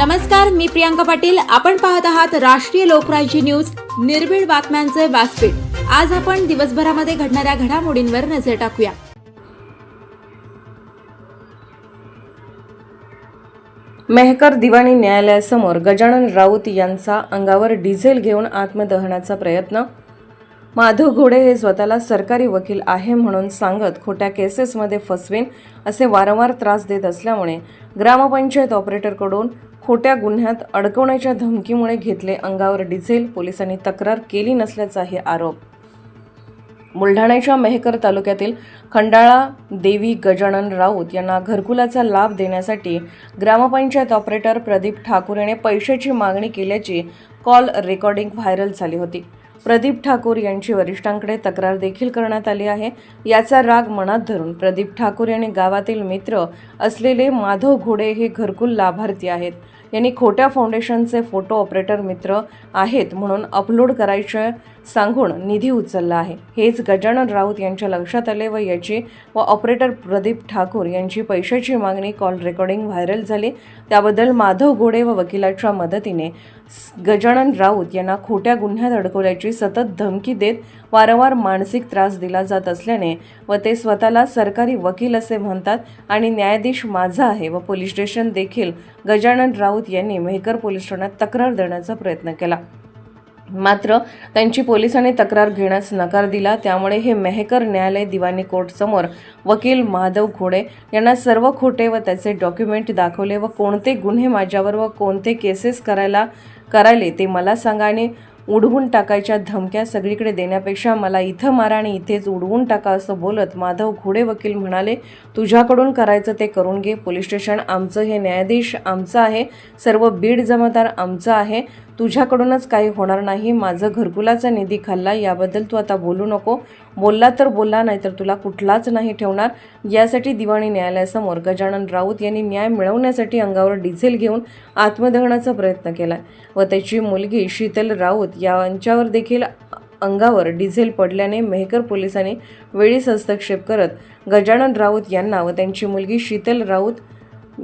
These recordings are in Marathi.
नमस्कार मी प्रियांका पाटील. आपण पाहत आहात राष्ट्रीय लोकराज्य न्यूज. निर्भीड बातम्यांचे व्यासपीठ. आज आपण दिवसभरामध्ये घडणाऱ्या घडामोडींवर नजर टाकूया. मेहकर दिवाणी न्यायालयासमोर गजानन राऊत यांचा अंगावर डिझेल घेऊन आत्मदहनाचा प्रयत्न माधव घोडे हे स्वतःला सरकारी वकील आहे म्हणून सांगत खोट्या केसेसमध्ये फसवेन असे वारंवार त्रास देत असल्यामुळे ग्रामपंचायत ऑपरेटरकडून खोट्या गुन्ह्यात अडकवण्याच्या धमकीमुळे घेतले अंगावर डिझेल पोलिसांनी तक्रार केली नसल्याचाही आरोप. बुलढाण्याच्या मेहकर तालुक्यातील खंडाळा देवी गजानन राऊत यांना घरकुलाचा लाभ देण्यासाठी ग्रामपंचायत ऑपरेटर प्रदीप ठाकूर याने पैशाची मागणी केल्याची कॉल रेकॉर्डिंग व्हायरल झाली होती. प्रदीप ठाकूर यांची वरिष्ठांकडे तक्रार देखील करण्यात आली आहे. याचा राग मनात धरून प्रदीप ठाकूर यांनी गावातील मित्र असलेले माधव घोडे हे घरकुल लाभार्थी आहेत. यांनी खोट्या फाउंडेशनचे फोटो ऑपरेटर मित्र आहेत म्हणून अपलोड करायचे सांगून निधी उचलला आहे. हेच गजानन राऊत यांच्या लक्षात आले व याची व ऑपरेटर प्रदीप ठाकूर यांची पैशाची मागणी कॉल रेकॉर्डिंग व्हायरल झाली. त्याबद्दल माधव घोडे व वकिलाच्या मदतीने गजानन राऊत यांना खोट्या गुन्ह्यात अडकवल्याची सतत धमकी देत वारंवार मानसिक त्रास दिला जात असल्याने व ते स्वतःला सरकारी वकील असे म्हणतात आणि न्यायाधीश माझा आहे व पोलीस स्टेशन देखील गजानन राऊत यांनी मेहकर पोलीस ठाण्यात तक्रार देण्याचा प्रयत्न केला. मात्र त्यांची पोलिसांनी तक्रार घेण्यास नकार दिला. त्यामुळे हे मेहकर न्यायालय दिवाणी कोर्टसमोर वकील माधव घोडे यांना सर्व खोटे व त्याचे डॉक्युमेंट दाखवले व कोणते गुन्हे माझ्यावर व कोणते केसेस करायला करायले ते मला सांगा आणि उडवून टाकायच्या धमक्या सगळीकडे देण्यापेक्षा मला इथं मारा आणि इथेच उडवून टाका असं बोलत माधव घोडे वकील म्हणाले तुझ्याकडून करायचं ते करून घे. पोलीस स्टेशन आमचं हे न्यायाधीश आमचं आहे. सर्व बीड जमादार आमचं आहे. तुझ्याकडूनच काही होणार नाही. माझं घरकुलाचा निधी खाल्ला. याबद्दल तू आता बोलू नको. बोलला तर बोलला नाही तर तुला कुठलाच नाही ठेवणार. यासाठी दिवाणी न्यायालयासमोर गजानन राऊत यांनी न्याय मिळवण्यासाठी अंगावर डिझेल घेऊन आत्मदहनाचा प्रयत्न केला व त्याची मुलगी शीतल राऊत यांच्यावर देखील अंगावर डिझेल पडल्याने मेहकर पोलिसांनी वेळीच हस्तक्षेप करत गजानन राऊत यांना व त्यांची मुलगी शीतल राऊत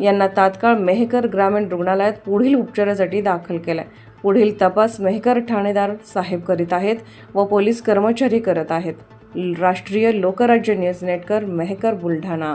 यांना तात्काळ मेहकर ग्रामीण रुग्णालयात पुढील उपचारासाठी दाखल केलाय. पुढील तपास मेहकर ठाणेदार साहेब करीत आहेत व पोलीस कर्मचारी करत आहेत. राष्ट्रीय लोकराज्य न्यूज नेटकर मेहकर बुलढाणा.